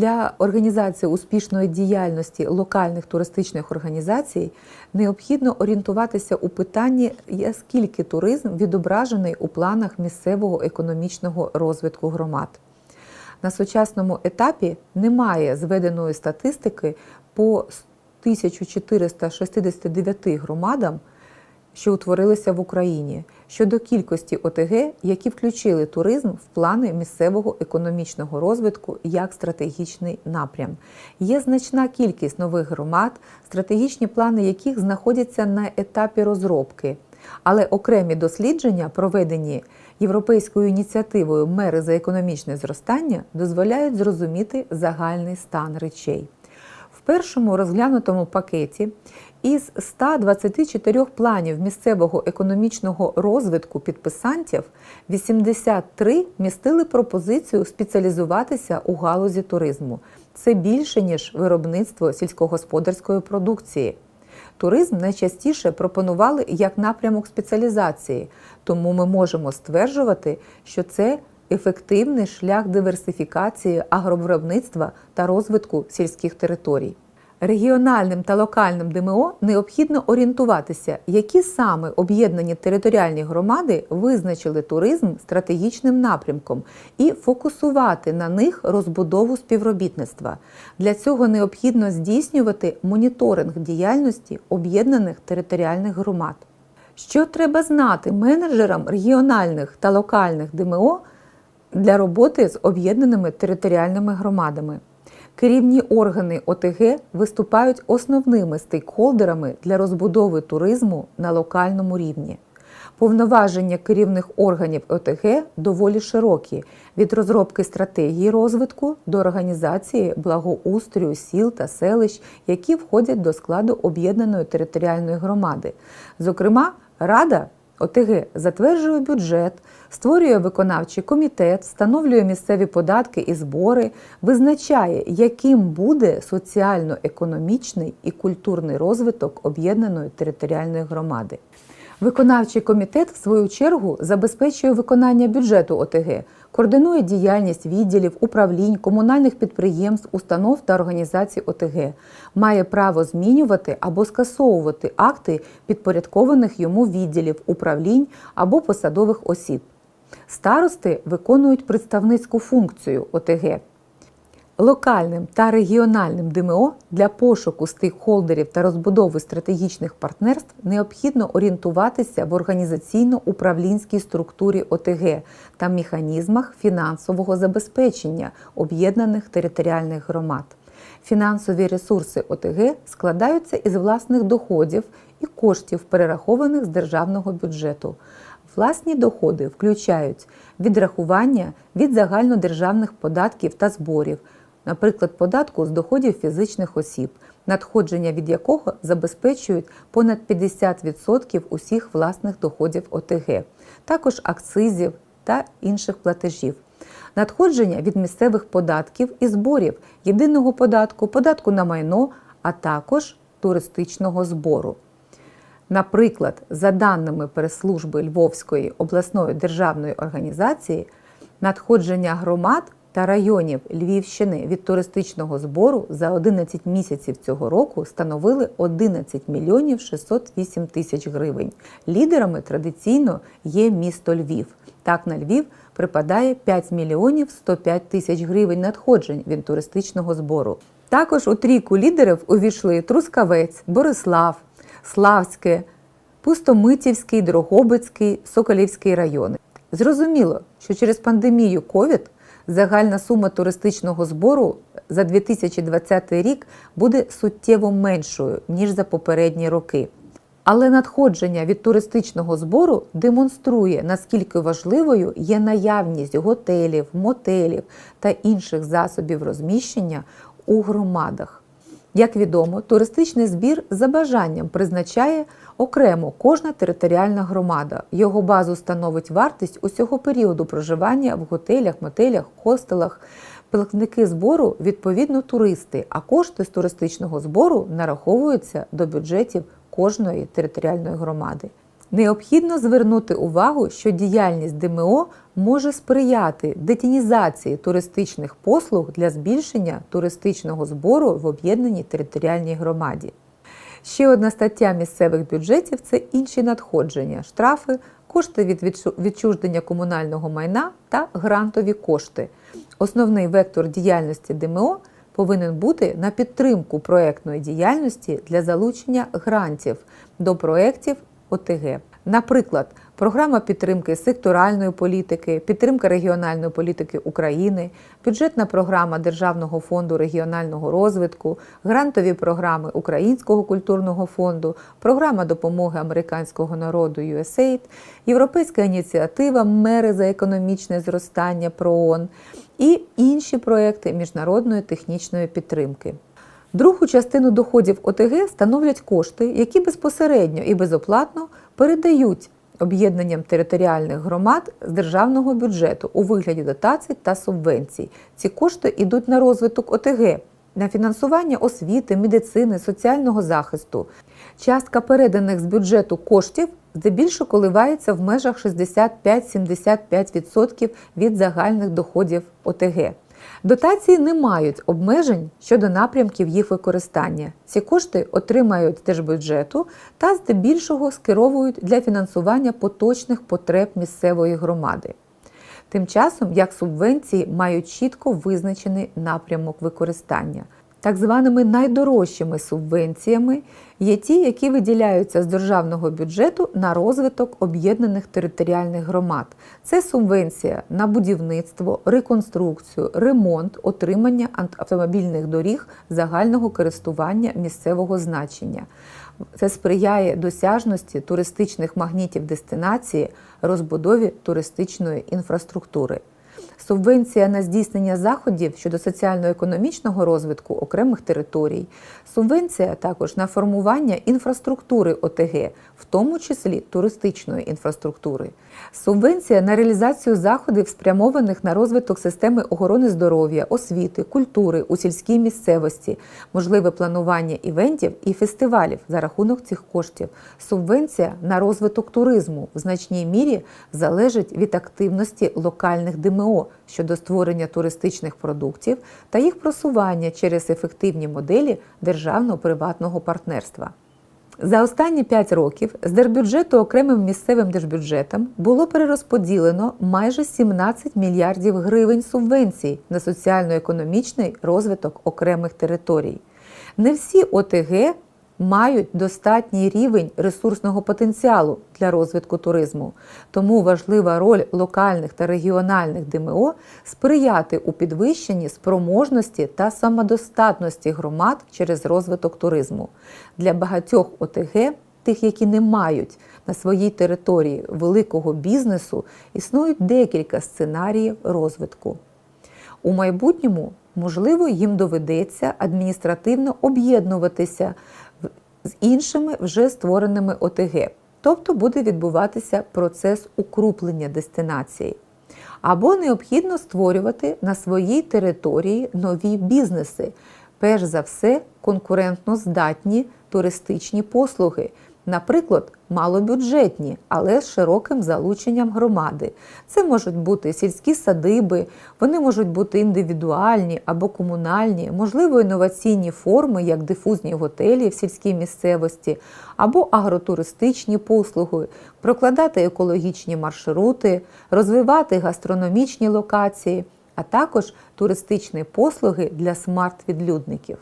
Для організації успішної діяльності локальних туристичних організацій необхідно орієнтуватися у питанні, скільки туризм відображений у планах місцевого економічного розвитку громад. На сучасному етапі немає зведеної статистики по 1469 громадам, що утворилися в Україні, щодо кількості ОТГ, які включили туризм в плани місцевого економічного розвитку як стратегічний напрям. Є значна кількість нових громад, стратегічні плани яких знаходяться на етапі розробки. Але окремі дослідження, проведені європейською ініціативою Мери за економічне зростання, дозволяють зрозуміти загальний стан речей. В першому розглянутому пакеті із 124 планів місцевого економічного розвитку підписантів 83 містили пропозицію спеціалізуватися у галузі туризму. Це більше ніж виробництво сільськогосподарської продукції. Туризм найчастіше пропонували як напрямок спеціалізації, тому ми можемо стверджувати, що це ефективний шлях диверсифікації агровиробництва та розвитку сільських територій. Регіональним та локальним ДМО необхідно орієнтуватися, які саме об'єднані територіальні громади визначили туризм стратегічним напрямком і фокусувати на них розбудову співробітництва. Для цього необхідно здійснювати моніторинг діяльності об'єднаних територіальних громад. Що треба знати менеджерам регіональних та локальних ДМО для роботи з об'єднаними територіальними громадами? Керівні органи ОТГ виступають основними стейкхолдерами для розбудови туризму на локальному рівні. Повноваження керівних органів ОТГ доволі широкі від розробки стратегії розвитку до організації благоустрою сіл та селищ, які входять до складу об'єднаної територіальної громади. Зокрема, Рада ОТГ затверджує бюджет, створює виконавчий комітет, встановлює місцеві податки і збори, визначає, яким буде соціально-економічний і культурний розвиток об'єднаної територіальної громади. Виконавчий комітет, в свою чергу, забезпечує виконання бюджету ОТГ, координує діяльність відділів, управлінь, комунальних підприємств, установ та організацій ОТГ, має право змінювати або скасовувати акти підпорядкованих йому відділів, управлінь або посадових осіб. Старости виконують представницьку функцію ОТГ. Локальним та регіональним ДМО для пошуку стейкхолдерів та розбудови стратегічних партнерств необхідно орієнтуватися в організаційно-управлінській структурі ОТГ та механізмах фінансового забезпечення об'єднаних територіальних громад. Фінансові ресурси ОТГ складаються із власних доходів і коштів, перерахованих з державного бюджету. Власні доходи включають відрахування від загальнодержавних податків та зборів, наприклад, податку з доходів фізичних осіб, надходження від якого забезпечують понад 50% усіх власних доходів ОТГ, також акцизів та інших платежів. Надходження від місцевих податків і зборів, єдиного податку, податку на майно, а також туристичного збору. Наприклад, за даними прес-служби Львовської обласної державної організації, надходження громад та районів Львівщини від туристичного збору за 11 місяців цього року становили 11 мільйонів 608 тисяч гривень. Лідерами традиційно є місто Львів. Так на Львів припадає 5 мільйонів 105 тисяч гривень надходжень від туристичного збору. Також у трійку лідерів увійшли Трускавець, Борислав, Славське, Пустомитівський, Дрогобицький, Соколівський райони. Зрозуміло, що через пандемію COVID загальна сума туристичного збору за 2020 рік буде суттєво меншою, ніж за попередні роки. Але надходження від туристичного збору демонструє, наскільки важливою є наявність готелів, мотелів та інших засобів розміщення у громадах. Як відомо, туристичний збір за бажанням призначає окремо кожна територіальна громада. Його базу становить вартість усього періоду проживання в готелях, мотелях, хостелах. Платники збору відповідно туристи, а кошти з туристичного збору нараховуються до бюджетів кожної територіальної громади. Необхідно звернути увагу, що діяльність ДМО може сприяти детінізації туристичних послуг для збільшення туристичного збору в об'єднаній територіальній громаді. Ще одна стаття місцевих бюджетів це інші надходження, штрафи, кошти від відчу- відчуждення комунального майна та грантові кошти. Основний вектор діяльності ДМО повинен бути на підтримку проектної діяльності для залучення грантів до проєктів ОТГ. Наприклад, програма підтримки секторальної політики, підтримка регіональної політики України, бюджетна програма Державного фонду регіонального розвитку, грантові програми Українського культурного фонду, програма допомоги американського народу USAID, Європейська ініціатива Мери за економічне зростання ПРООН і інші проекти міжнародної технічної підтримки. Другу частину доходів ОТГ становлять кошти, які безпосередньо і безоплатно передають об'єднанням територіальних громад з державного бюджету у вигляді дотацій та субвенцій. Ці кошти йдуть на розвиток ОТГ, на фінансування освіти, медицини, соціального захисту. Частка переданих з бюджету коштів здебільшого коливається в межах 65-75% від загальних доходів ОТГ. Дотації не мають обмежень щодо напрямків їх використання. Ці кошти отримають держбюджету та здебільшого скеровують для фінансування поточних потреб місцевої громади. Тим часом, як субвенції мають чітко визначений напрямок використання. Так званими найдорожчими субвенціями є ті, які виділяються з державного бюджету на розвиток об'єднаних територіальних громад. Це субвенція на будівництво, реконструкцію, ремонт, отримання автомобільних доріг загального користування місцевого значення. Це сприяє досяжності туристичних магнітів дестинації, розбудові туристичної інфраструктури. Субвенція на здійснення заходів щодо соціально-економічного розвитку окремих територій, субвенція також на формування інфраструктури ОТГ, в тому числі туристичної інфраструктури, субвенція на реалізацію заходів, спрямованих на розвиток системи охорони здоров'я, освіти, культури у сільській місцевості, можливе планування івентів і фестивалів за рахунок цих коштів. Субвенція на розвиток туризму в значній мірі залежить від активності локальних ДМО щодо створення туристичних продуктів та їх просування через ефективні моделі державно-приватного партнерства. За останні 5 років з держбюджету окремим місцевим держбюджетам було перерозподілено майже 17 мільярдів гривень субвенцій на соціально-економічний розвиток окремих територій. Не всі ОТГ мають достатній рівень ресурсного потенціалу для розвитку туризму. Тому важлива роль локальних та регіональних ДМО сприяти у підвищенні спроможності та самодостатності громад через розвиток туризму. Для багатьох ОТГ, тих, які не мають на своїй території великого бізнесу, існують декілька сценаріїв розвитку. У майбутньому, можливо, їм доведеться адміністративно об'єднуватися з іншими вже створеними ОТГ, тобто буде відбуватися процес укруплення дестинації. Або необхідно створювати на своїй території нові бізнеси, перш за все, конкурентно здатні туристичні послуги, наприклад, малобюджетні, але з широким залученням громади. Це можуть бути сільські садиби, вони можуть бути індивідуальні або комунальні, можливо, інноваційні форми, як дифузні готелі в сільській місцевості, або агротуристичні послуги, прокладати екологічні маршрути, розвивати гастрономічні локації, а також туристичні послуги для смарт-відлюдників.